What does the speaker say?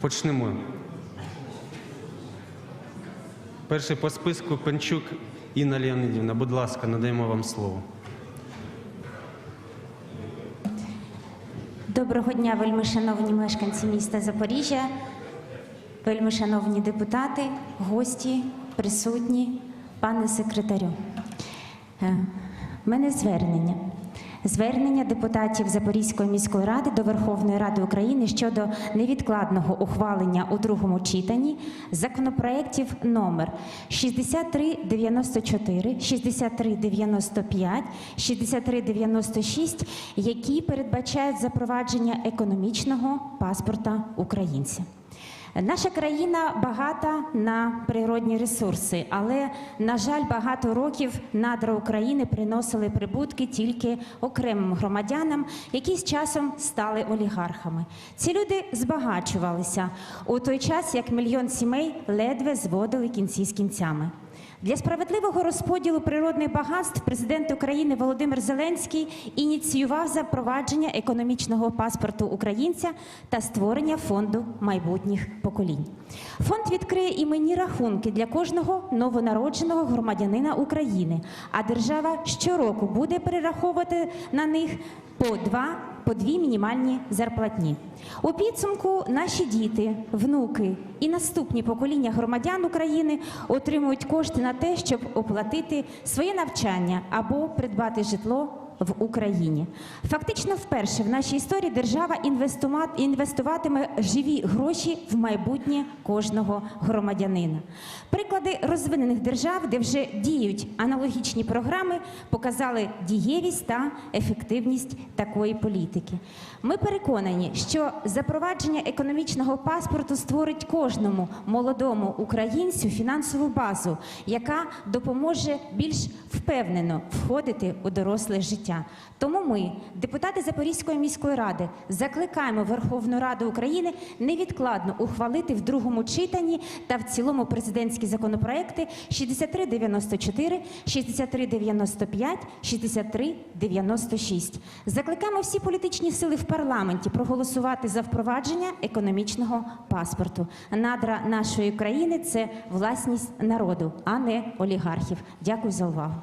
Почнемо. Перший по списку Пенчук Інна Леонідівна. Будь ласка, надаємо вам слово. Доброго дня, вельми шановні мешканці міста Запоріжжя, вельми шановні депутати, гості, присутні, пане секретарю. Е, В мене звернення. Звернення депутатів Запорізької міської ради до Верховної Ради України щодо невідкладного ухвалення у другому читанні законопроєктів номер 6394, 6395, 6396, які передбачають запровадження економічного паспорта українця. Наша країна багата на природні ресурси, але на жаль, багато років надра України приносили прибутки тільки окремим громадянам, які з часом стали олігархами. Ці люди збагачувалися у той час, як мільйон сімей ледве зводили кінці з кінцями. Для справедливого розподілу природних багатств президент України Володимир Зеленський ініціював запровадження економічного паспорту українця та створення фонду майбутніх поколінь. Фонд відкриє іменні рахунки для кожного новонародженого громадянина України, а держава щороку буде перераховувати на них по два по дві мінімальні зарплатні. У підсумку наші діти, внуки і наступні покоління громадян України отримують кошти на те, щоб оплатити своє навчання або придбати житло в Україні. Фактично, вперше в нашій історії держава інвестуватиме живі гроші в майбутнє кожного громадянина. Приклади розвинених держав, де вже діють аналогічні програми, показали дієвість та ефективність такої політики. Ми переконані, що запровадження економічного паспорту створить кожному молодому українцю фінансову базу, яка допоможе більш впевнено входити у доросле життя. Тому ми, депутати Запорізької міської ради, закликаємо Верховну Раду України невідкладно ухвалити в другому читанні та в цілому президентські законопроекти 6394, 6395, 6396. Закликаємо всі політичні сили в парламенті проголосувати за впровадження економічного паспорту. Надра нашої країни це власність народу, а не олігархів. Дякую за увагу.